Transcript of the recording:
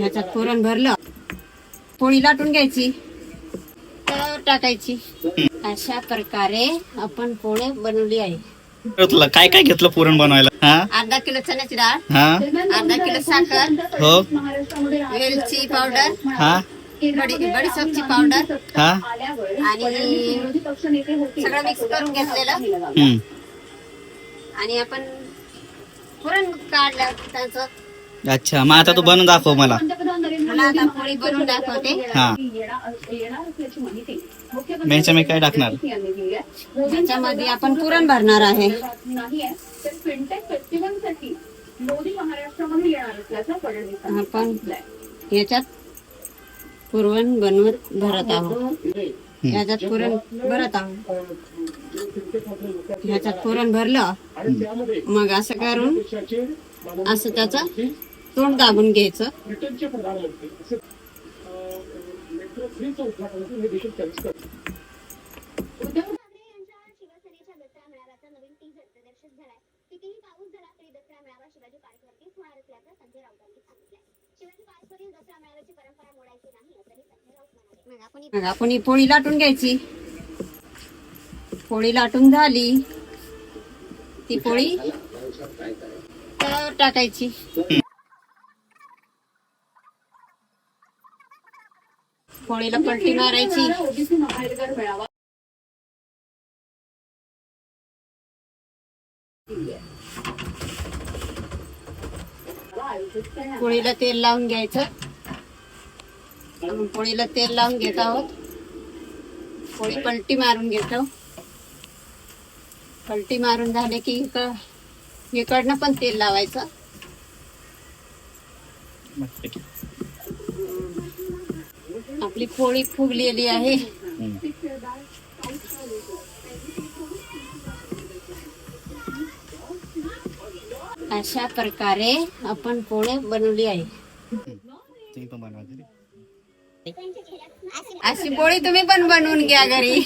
ह्याच्यात पुरण भरलं. पोळी लाटून घ्यायची. टाकायची. अशा प्रकारे आपण पोळे बनवली आहे. तुला काय काय घेतलं पुरण बनवायला? हा? अर्धा किलो चण्याची डाळ हा? अर्धा किलो साखर हो? वेलची पावडर हा? बडी बडीशोपची पावडर हा? आणि सगळं मिक्स करून घेतलेलं. हम्म. आणि आपण पुरण काढलं त्याचं अच्छा मग आता तू बनवून दाखव मला. मला आता पोळी बनवून दाखवते. हा. मेच्या मी काय टाकणार? त्याच्यामध्ये आपण पुरण भरणार आहे. आपण याच्यात पुरण बनवत भरत आहोत. याच्यात पुरण भरत आहोत. ह्याच्यात पुरण भरलं मग असं करून असं त्याचं तोंड दाबून घ्यायचं. उद्धव ठाकरे यांच्या शिवसेनेच्या दसरा मेळाव्याचा नवीन टीझर प्रदर्शित झालाय. कितीही पाऊस झाला तरी दसरा मेळावा शिवाजी पार्कवरतीच होणार असल्याचं संजय राऊतांनी सांगितलंय. शिवाजी पार्कवरील दसरा मेळाव्याची परंपरा मोडायची नाही असंही संजय राऊत म्हणाले. मग आपण ही पोळी लाटून घ्यायची. पोळी लाटून झाली. ती पोळी टाकायची. पोळीला पलटी मारायची. पोळीला तेल लावून घ्यायचं. आपण पोळीला तेल लावून घेत आहोत. पोळी पलटी मारून घेतो. पलटी मारून झाले की इकड इकडनं पण तेल लावायचं. आपली पोळी फुगलेली आहे. अशा प्रकारे आपण पोळे बनवली आहे. अशी पोळी तुम्ही पण बनवून घ्या घरी